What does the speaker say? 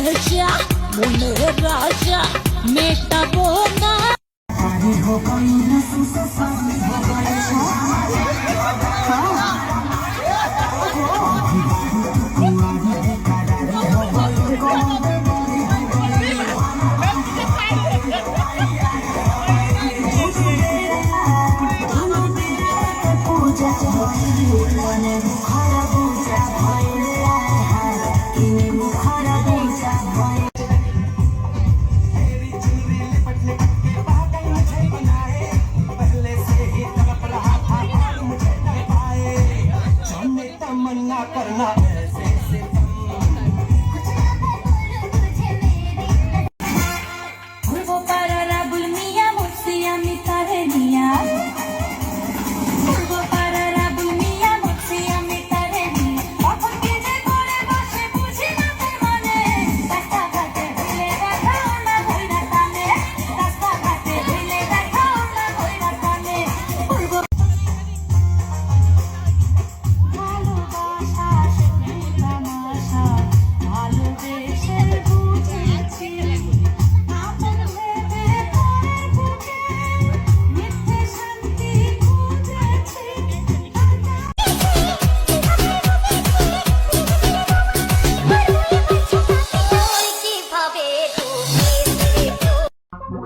নেশা মনে রাজা মেটাবো না I'm मना करना